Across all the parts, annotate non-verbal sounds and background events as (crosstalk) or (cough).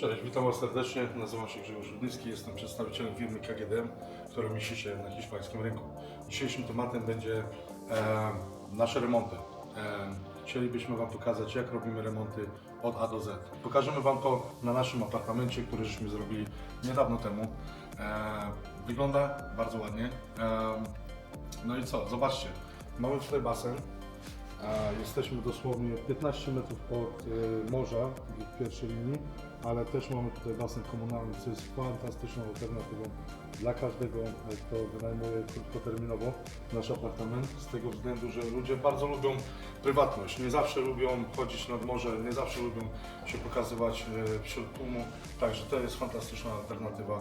Cześć, witam Was serdecznie. Nazywam się Grzegorz Rudnicki, jestem przedstawicielem firmy KGDM, która mieści się na hiszpańskim rynku. Dzisiejszym tematem będzie e, nasze remonty. E, chcielibyśmy Wam pokazać, jak robimy remonty od A do Z. Pokażemy Wam to na naszym apartamencie, który żeśmy zrobili niedawno temu. E, wygląda bardzo ładnie. E, no i co, zobaczcie, mamy tutaj basen. A jesteśmy dosłownie 15 metrów od y, morza w pierwszej linii, ale też mamy tutaj basen komunalny, co jest fantastyczną alternatywą dla każdego, kto wynajmuje krótkoterminowo nasz apartament, z tego względu, że ludzie bardzo lubią prywatność, nie zawsze lubią chodzić nad morze, nie zawsze lubią się pokazywać y, wśród tłumu, także to jest fantastyczna alternatywa,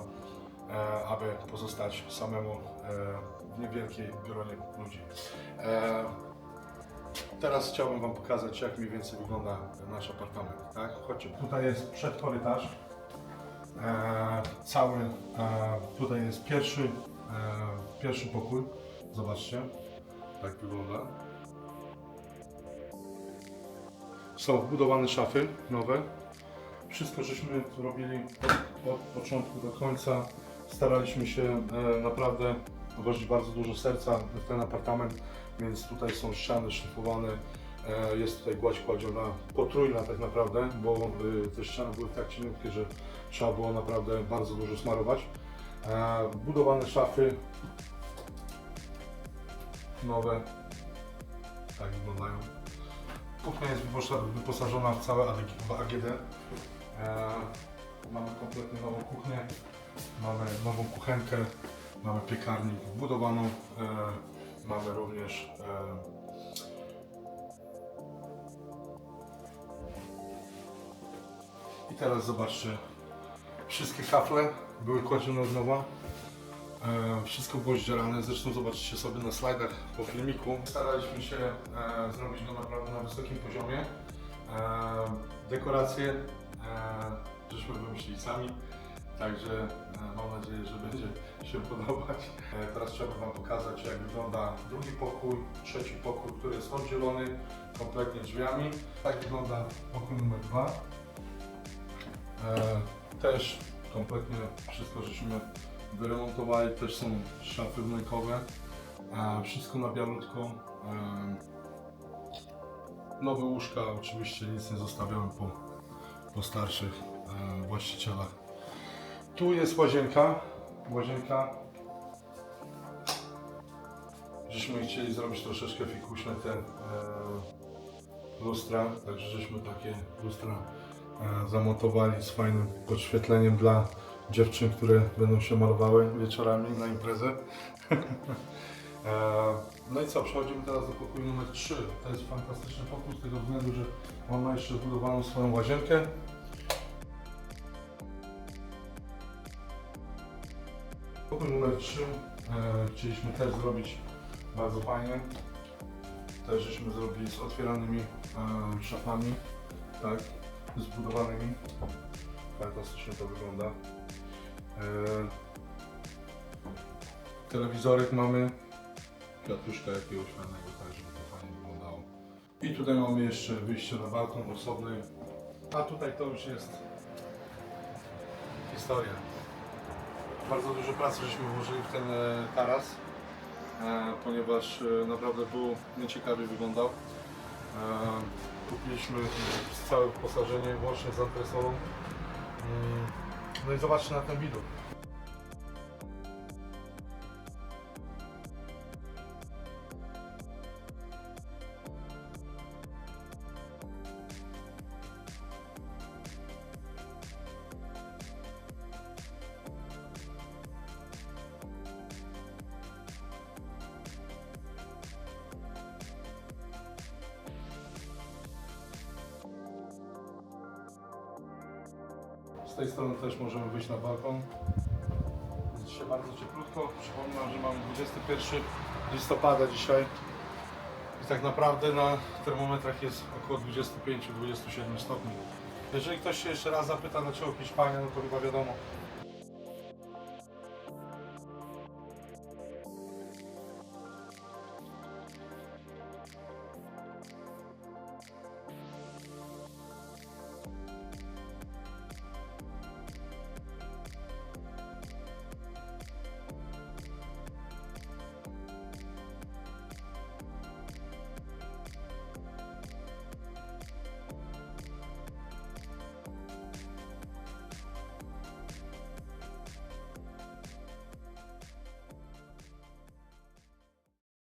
e, aby pozostać samemu e, w niewielkiej gronie ludzi. E, Teraz chciałbym Wam pokazać, jak mniej więcej wygląda nasz apartament. Tak? Chodźcie. Tutaj jest przedkorytarz. E, cały, e, tutaj jest pierwszy, e, pierwszy pokój. Zobaczcie, tak wygląda. Są wbudowane szafy nowe. Wszystko żeśmy robili od, od początku do końca. Staraliśmy się e, naprawdę włożyć bardzo dużo serca w ten apartament, więc tutaj są ściany szlifowane, e, jest tutaj gładź kładziona, potrójna tak naprawdę, bo e, te ściany były tak cieniutkie, że trzeba było naprawdę bardzo dużo smarować. E, Budowane szafy nowe, tak wyglądają. Kuchnia jest wyposa- wyposażona w całe AGD. Mamy kompletnie nową kuchnię, mamy nową kuchenkę, mamy piekarnik wbudowaną, e, mamy również e, i teraz zobaczcie, wszystkie kafle były kładzione od nowa. E, wszystko było zdzierane, zresztą zobaczycie sobie na slajdach po filmiku. Staraliśmy się e, zrobić go naprawdę na wysokim poziomie. E, dekoracje e, żeśmy wymyślili sami, także e, mam nadzieję, że będzie się podobać. E, teraz chciałbym Wam pokazać jak wygląda drugi pokój, trzeci pokój, który jest oddzielony kompletnie drzwiami. Tak wygląda pokój numer dwa. E, też kompletnie wszystko żeśmy wyremontowali, też są szafy wnękowe, wszystko na bialutko. E, nowe łóżka, oczywiście nic nie zostawiamy po, po starszych właścicielach. Tu jest łazienka, łazienka. Żeśmy chcieli zrobić troszeczkę fikuśne te e, lustra, także żeśmy takie lustra e, zamontowali z fajnym podświetleniem dla dziewczyn, które będą się malowały wieczorami na imprezę. (laughs) E, No i co, przechodzimy teraz do pokoju numer 3. To jest fantastyczny pokój z tego względu, że on ma jeszcze zbudowaną swoją łazienkę. Numer 3 e, chcieliśmy też zrobić bardzo fajnie. Też żeśmy zrobili z otwieranymi e, szafami, tak, zbudowanymi. Fantastycznie to wygląda. E, telewizorek mamy, kwiatuszka jakiegoś fajnego, tak żeby to fajnie wyglądało. I tutaj mamy jeszcze wyjście na balkon osobny, a tutaj to już jest historia. Bardzo dużo pracy żeśmy włożyli w ten e, taras, e, ponieważ e, naprawdę był nieciekawie wyglądał. Kupiliśmy całe wyposażenie łącznie z antresolą. Mm, No i zobaczcie na ten widok. Tej strony też możemy wyjść na balkon. Jest dzisiaj bardzo cieplutko. Przypominam, że mamy 21 listopada dzisiaj. I tak naprawdę na termometrach jest około 25-27 stopni. Jeżeli ktoś się jeszcze raz zapyta, dlaczego Hiszpania, no to chyba wiadomo,